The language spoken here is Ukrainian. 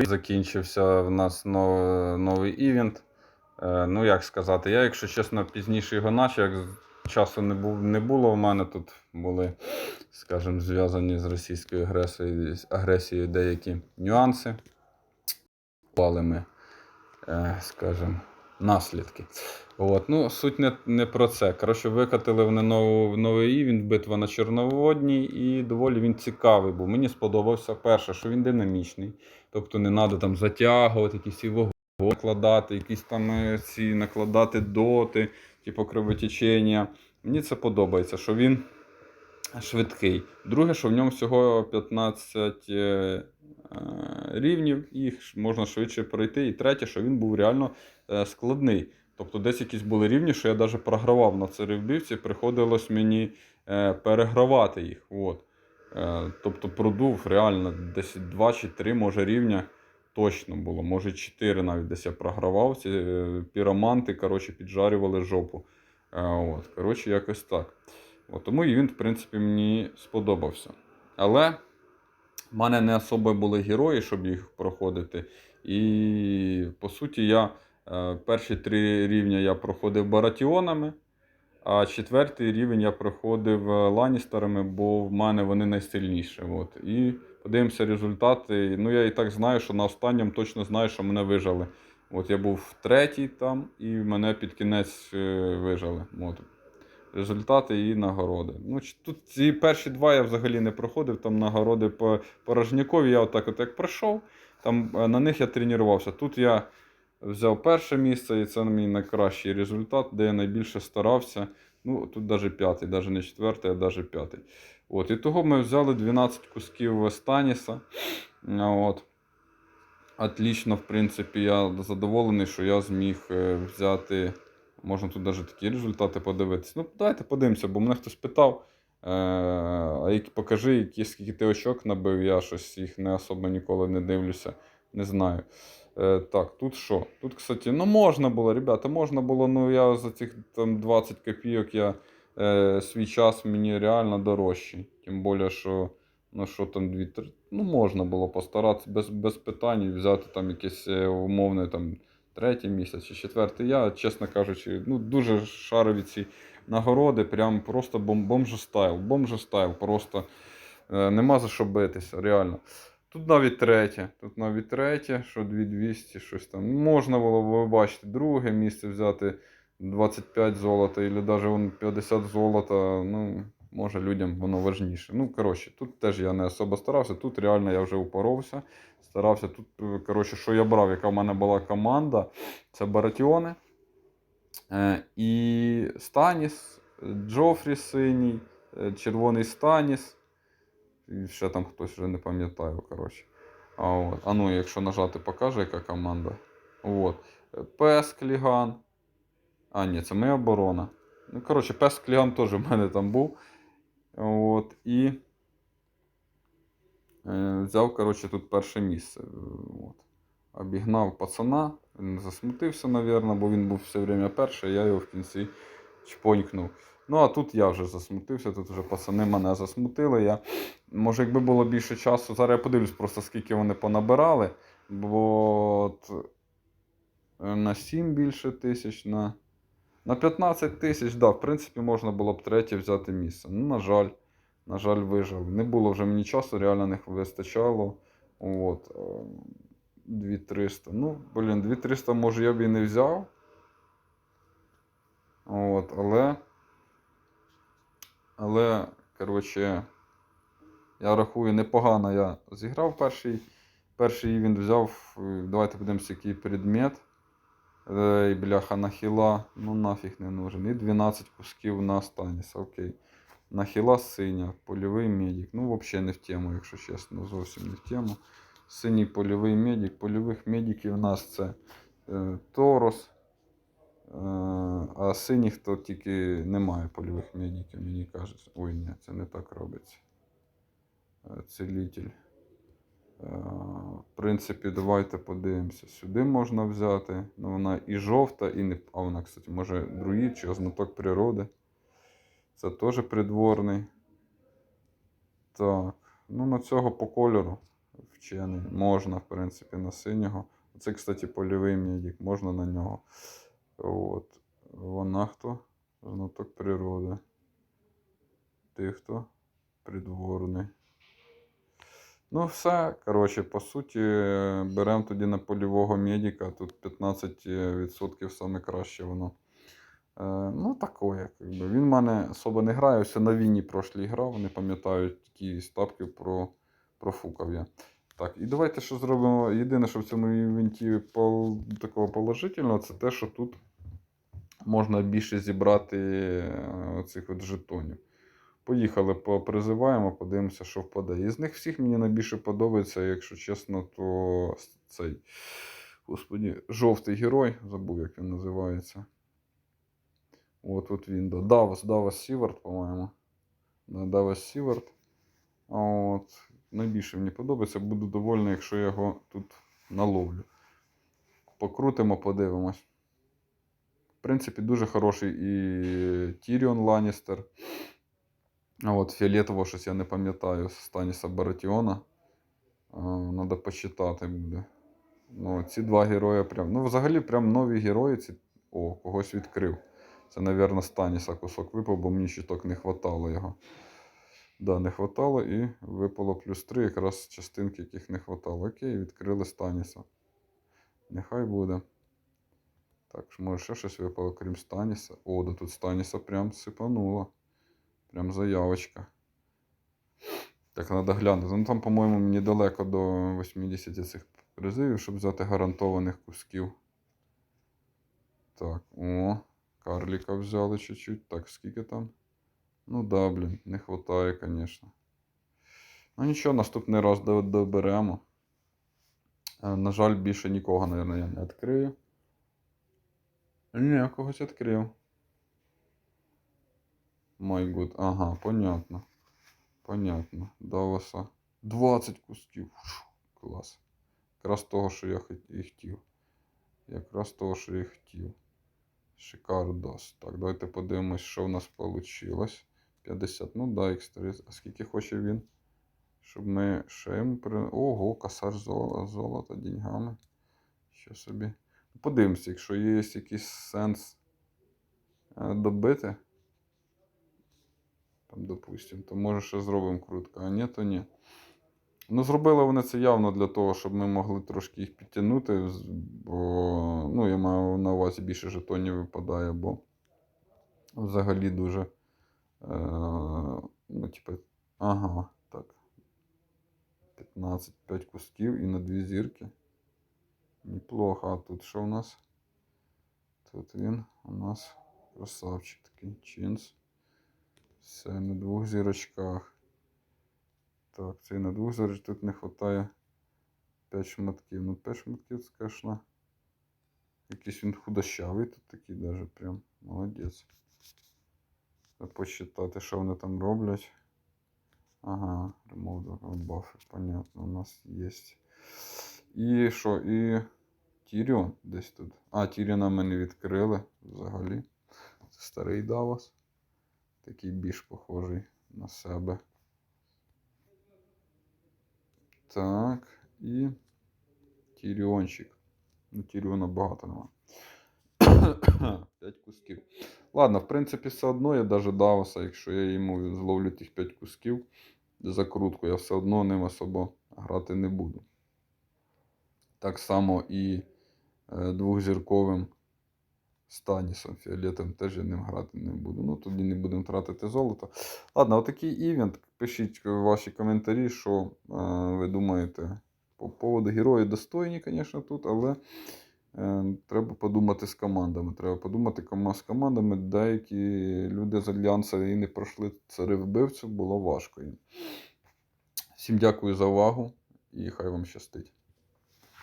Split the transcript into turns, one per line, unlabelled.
Закінчився в нас нов- новий івент. Е, Ну, як сказати, я, якщо чесно, пізніше його начав, як часу не, був, не було в мене тут були, скажімо, зв'язані з російською агресією, агресією деякі нюанси. Пали ми, е, скажімо, наслідки. От. Ну, суть не, не про це. Коротше, викатили вони нову, новий івент, битва на Чорноводній, і доволі він цікавий, бо мені сподобався перше, що він динамічний. Тобто не треба там затягувати якісь і вогонь накладати, якісь там е, ці накладати доти, типу кровотечення. Мені це подобається, що він швидкий. Друге, що в ньому всього 15 е, е, рівнів, їх можна швидше пройти. І третє, що він був реально складний. Тобто десь якісь були рівні, що я навіть програвав на царевбивці, приходилось мені е, перегравати їх. От. Е, тобто продув реально десь 2 чи 3 може рівня точно було. Може 4 навіть десь я програвав. Ці е, піроманти коротше, піджарювали жопу. Е, от. Коротше, якось так. От, тому і він, в принципі, мені сподобався. Але в мене не особо були герої, щоб їх проходити. І по суті, я е, перші три рівня я проходив баратіонами, а четвертий рівень я проходив е, ланістерами, бо в мене вони найсильніші. От. І подивимося результати. Ну, я і так знаю, що на останньому точно знаю, що мене вижали. От я був третій там, і мене під кінець е, вижали. От. Результати і нагороди. Ну, тут ці перші два я взагалі не проходив. Там нагороди по порожнякові я отак от як пройшов. Там е, на них я тренувався. Тут я взяв перше місце, і це мій найкращий результат, де я найбільше старався. Ну, тут навіть п'ятий, навіть не четвертий, а навіть п'ятий. От, і того ми взяли 12 кусків Станіса. От. Отлично, в принципі, я задоволений, що я зміг е, взяти. Можна тут навіть такі результати подивитися. Ну, давайте подивимося, бо мене хтось питав. Е, а які, покажи, які, скільки ти очок набив, я щось їх не особо ніколи не дивлюся. Не знаю. Е, так, тут що? Тут, кстати, ну можна було, ребята, можна було, ну я за цих там 20 копійок я е, свій час мені реально дорожчий. Тим більше, що ну що там 2-3. Ну, можна було постаратися без, без питань взяти там якесь е, умовне там третій місяць чи четвертий. Я, чесно кажучи, ну дуже шарові ці нагороди, прям просто бом, бомжостайл. Бомжостайл, просто е, нема за що битися, реально. Тут навіть третє, тут навіть третє, що 2200, щось там. Можна було, ви бачите, друге місце взяти 25 золота, або навіть 50 золота. Ну, може людям воно важніше. Ну, коротше, тут теж я не особо старався, тут реально я вже упоровся. Старався тут, е, коротше, що я брав, яка в мене була команда, це Баратіони. Е, і Станіс, Джофрі синій, е, червоний Станіс. І ще там хтось вже не пам'ятаю, коротше. А, от. а ну, якщо нажати, покаже, яка команда. От. Пес Кліган. А, ні, це моя оборона. Ну, коротше, Пес Кліган теж в мене там був. От. І е, взяв, коротше, тут перше місце. От. Обігнав пацана, він засмутився, мабуть, бо він був все время перший, я його в кінці чпонькнув. Ну, а тут я вже засмутився, тут вже пацани мене засмутили. Я... Може, якби було більше часу, зараз я подивлюсь просто, скільки вони понабирали. Бо от, е, на 7 більше тисяч, на, на 15 тисяч, да, в принципі, можна було б третє взяти місце. Ну, на жаль, на жаль, вижив. Не було вже мені часу, реально не вистачало. От. е, 2300. Ну, блін, 2300, може, я б і не взяв. От, але. Але, коротше, я рахую, непогано я зіграв перший. Перший він взяв. е, Давайте подивимося, який предмет. Е, І бляха нахіла. Ну нафіг не нужен. І 12 кусків на Станіса, окей. Нахіла синя, польовий медик. Ну, взагалі не в тему, якщо чесно, зовсім не в тему. Синій польовий медик. Польових медиків у нас це е, Торос. Е, а синіх то тільки немає польових медиків, мені кажеться. Ой, ні, це не так робиться. Целитель. Е, В принципі, давайте подивимося. Сюди можна взяти. Ну, вона і жовта, і не. А вона, кстати, може друїд чи знаток природи. Це теж придворний. Так. Ну, на цього по кольору. вчений. Можна, в принципі, на синього. Це, кстати, польовий медик, можна на нього. От. Вона хто? Знаток природи. Ти хто? Придворний. Ну, все. Коротше, по суті, беремо тоді на польового медика. Тут 15% саме краще воно. Е, ну, такое, якби. Він в мене особо не грає. Ось на війні прошлій грав, не пам'ятаю такі стапки про, профукав я. Так, і давайте що зробимо. Єдине, що в цьому івенті пол, такого положительного, це те, що тут можна більше зібрати е, оцих от жетонів. Поїхали, попризиваємо, подивимося, що впаде. Із них всіх мені найбільше подобається, якщо чесно, то цей господі, жовтий герой, забув, як він називається. От от він, да. Давос, Давос Сівард, по-моєму. Да, Давос Сівард. От. Найбільше мені подобається. Буду довольний, якщо я його тут наловлю. Покрутимо, подивимось. В принципі, дуже хороший і Тіріон Ланністер. А от фіолетового щось я не пам'ятаю Станіса Баратіона. Треба почитати буде. Ну, ці два герої прям. Ну, взагалі, прям нові герої. Ці... О, когось відкрив. Це, мабуть, Станіса кусок випав, бо мені щиток не хватало його. Да, не хватало і випало плюс 3, якраз частинки, яких не хватало. Окей, відкрили Станіса. Нехай буде. Так, може ще щось випало, крім Станіса. О, да тут Станіса прям сипануло. Прям заявочка. Так, треба глянути. Ну там, по-моєму, мені далеко до 80 цих призивів, щоб взяти гарантованих кусків. Так, о, карліка взяли чуть-чуть. Так, скільки там? Ну да, блін, не хватає, звісно. Ну нічого, наступний раз доберемо. Е, На жаль, більше нікого, мабуть, я не відкрию. Ні, когось відкрив. Май гуд. Ага, понятно. Понятно. Давоса. 20 кусків. Фу, клас. Якраз того, що я хотів. Якраз того, що я хотів. Шикардос. Так, давайте подивимось, що в нас вийшло. 50. Ну да, X3. А скільки хоче він? Щоб ми ще йому при... Ого, косар золота, золота деньгами. Що собі. Подивимося, якщо є якийсь сенс е, добити. Там, допустим, то може ще зробимо крутку, а ні, то ні. Ну, зробили вони це явно для того, щоб ми могли трошки їх підтягнути, бо ну, я маю на увазі більше жетонів випадає, бо взагалі дуже. Е, ну, типу, ага, так. 15 5 кусків і на дві зірки. Неплохо. А тут що у нас? Тут він у нас красавчик такий. Чінс. Все на двох зірочках. Так, цей на двох зірочках тут не вистачає 5 шматків. Ну, 5 шматків, це, якийсь він худощавий тут такий даже прям. Молодець. Треба посчитати, що вони там роблять. Ага, remove бафи, понятно, у нас є. І що, і Тіріон десь тут. А, Тіріона ми не відкрили взагалі. Це старий Давос. Такий більш похожий на себе. Так, і Тіріончик. Ну, Тіріона багато нема. 5 кусків. Ладно, в принципі, все одно я даже Давоса, якщо я йому зловлю тих 5 кусків закрутку, я все одно ним особо грати не буду. Так само і е, двохзірковим Станісом Фіолетом теж я ним грати не буду. Ну, тоді не будемо тратити золото. Ладно, отакий івент. Пишіть ваші коментарі, що е, ви думаєте по поводу герої достойні, звісно, тут, але е, треба подумати з командами. Треба подумати кома- з командами. Деякі люди з Альянсу і не пройшли цари вбивцю, було важко їм. Всім дякую за увагу і хай вам щастить.